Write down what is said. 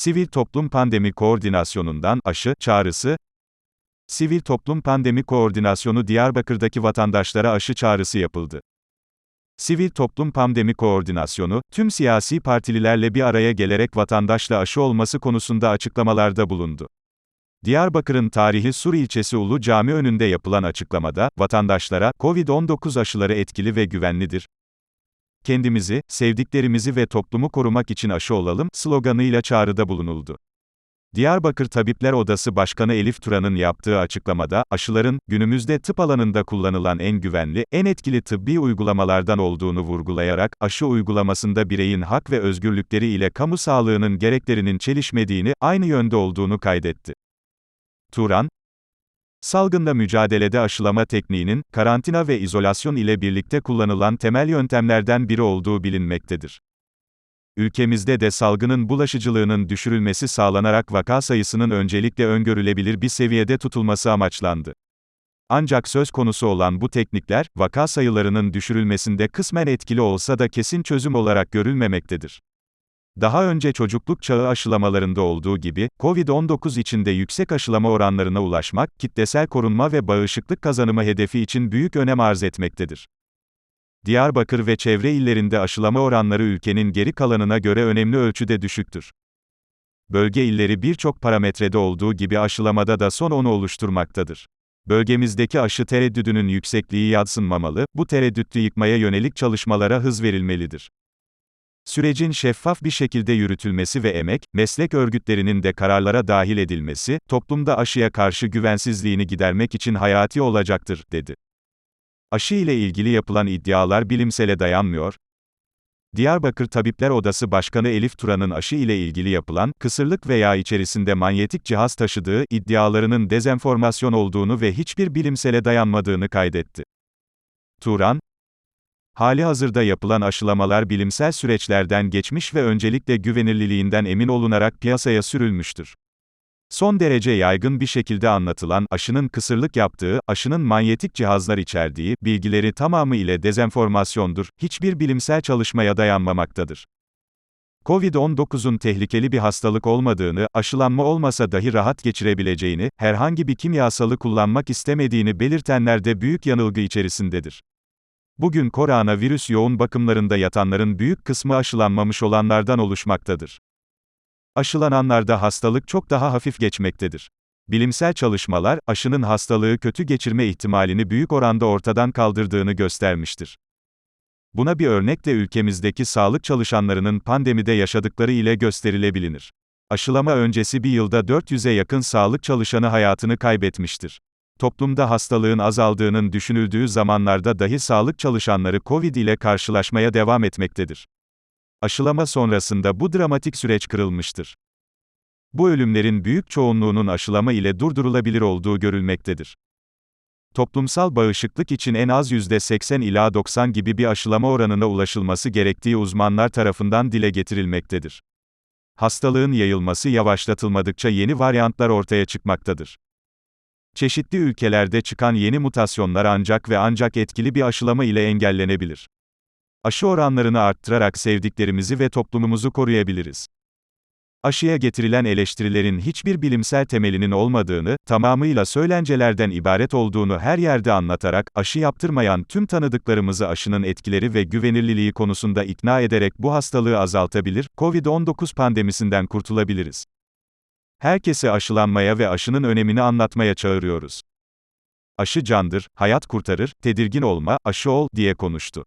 Sivil Toplum Pandemi Koordinasyonu'ndan aşı çağrısı. Sivil Toplum Pandemi Koordinasyonu Diyarbakır'daki vatandaşlara aşı çağrısı yapıldı. Sivil Toplum Pandemi Koordinasyonu, tüm siyasi partililerle bir araya gelerek vatandaşla aşı olması konusunda açıklamalarda bulundu. Diyarbakır'ın tarihi Sur ilçesi Ulu Cami önünde yapılan açıklamada, vatandaşlara, COVID-19 aşıları etkili ve güvenlidir. Kendimizi, sevdiklerimizi ve toplumu korumak için aşı olalım, sloganıyla çağrıda bulunuldu. Diyarbakır Tabipler Odası Başkanı Elif Turan'ın yaptığı açıklamada, aşıların, günümüzde tıp alanında kullanılan en güvenli, en etkili tıbbi uygulamalardan olduğunu vurgulayarak, aşı uygulamasında bireyin hak ve özgürlükleri ile kamu sağlığının gereklerinin çelişmediğini, aynı yönde olduğunu kaydetti. Turan, Salgınla mücadelede aşılama tekniğinin, karantina ve izolasyon ile birlikte kullanılan temel yöntemlerden biri olduğu bilinmektedir. Ülkemizde de salgının bulaşıcılığının düşürülmesi sağlanarak vaka sayısının öncelikle öngörülebilir bir seviyede tutulması amaçlandı. Ancak söz konusu olan bu teknikler, vaka sayılarının düşürülmesinde kısmen etkili olsa da kesin çözüm olarak görülmemektedir. Daha önce çocukluk çağı aşılamalarında olduğu gibi, COVID-19 içinde yüksek aşılama oranlarına ulaşmak, kitlesel korunma ve bağışıklık kazanımı hedefi için büyük önem arz etmektedir. Diyarbakır ve çevre illerinde aşılama oranları ülkenin geri kalanına göre önemli ölçüde düşüktür. Bölge illeri birçok parametrede olduğu gibi aşılamada da son onu oluşturmaktadır. Bölgemizdeki aşı tereddüdünün yüksekliği yadsınmamalı, bu tereddütü yıkmaya yönelik çalışmalara hız verilmelidir. Sürecin şeffaf bir şekilde yürütülmesi ve emek, meslek örgütlerinin de kararlara dahil edilmesi, toplumda aşıya karşı güvensizliğini gidermek için hayati olacaktır, dedi. Aşı ile ilgili yapılan iddialar bilimsele dayanmıyor. Diyarbakır Tabipler Odası Başkanı Elif Turan'ın aşı ile ilgili yapılan, kısırlık veya içerisinde manyetik cihaz taşıdığı iddialarının dezenformasyon olduğunu ve hiçbir bilimsele dayanmadığını kaydetti. Turan, Hali hazırda yapılan aşılamalar bilimsel süreçlerden geçmiş ve öncelikle güvenilirliğinden emin olunarak piyasaya sürülmüştür. Son derece yaygın bir şekilde anlatılan, aşının kısırlık yaptığı, aşının manyetik cihazlar içerdiği, bilgileri tamamı ile dezenformasyondur, hiçbir bilimsel çalışmaya dayanmamaktadır. Covid-19'un tehlikeli bir hastalık olmadığını, aşılanma olmasa dahi rahat geçirebileceğini, herhangi bir kimyasalı kullanmak istemediğini belirtenler de büyük yanılgı içerisindedir. Bugün koronavirüs yoğun bakımlarında yatanların büyük kısmı aşılanmamış olanlardan oluşmaktadır. Aşılananlarda hastalık çok daha hafif geçmektedir. Bilimsel çalışmalar, aşının hastalığı kötü geçirme ihtimalini büyük oranda ortadan kaldırdığını göstermiştir. Buna bir örnek de ülkemizdeki sağlık çalışanlarının pandemide yaşadıkları ile gösterilebilir. Aşılama öncesi bir yılda 400'e yakın sağlık çalışanı hayatını kaybetmiştir. Toplumda hastalığın azaldığının düşünüldüğü zamanlarda dahi sağlık çalışanları COVID ile karşılaşmaya devam etmektedir. Aşılama sonrasında bu dramatik süreç kırılmıştır. Bu ölümlerin büyük çoğunluğunun aşılama ile durdurulabilir olduğu görülmektedir. Toplumsal bağışıklık için en az %80 ila 90 gibi bir aşılama oranına ulaşılması gerektiği uzmanlar tarafından dile getirilmektedir. Hastalığın yayılması yavaşlatılmadıkça yeni varyantlar ortaya çıkmaktadır. Çeşitli ülkelerde çıkan yeni mutasyonlar ancak ve ancak etkili bir aşılama ile engellenebilir. Aşı oranlarını arttırarak sevdiklerimizi ve toplumumuzu koruyabiliriz. Aşıya getirilen eleştirilerin hiçbir bilimsel temelinin olmadığını, tamamıyla söylencelerden ibaret olduğunu her yerde anlatarak, aşı yaptırmayan tüm tanıdıklarımızı aşının etkileri ve güvenilirliği konusunda ikna ederek bu hastalığı azaltabilir, COVID-19 pandemisinden kurtulabiliriz. Herkese aşılanmaya ve aşının önemini anlatmaya çağırıyoruz. Aşı candır, hayat kurtarır, tedirgin olma, aşı ol, diye konuştu.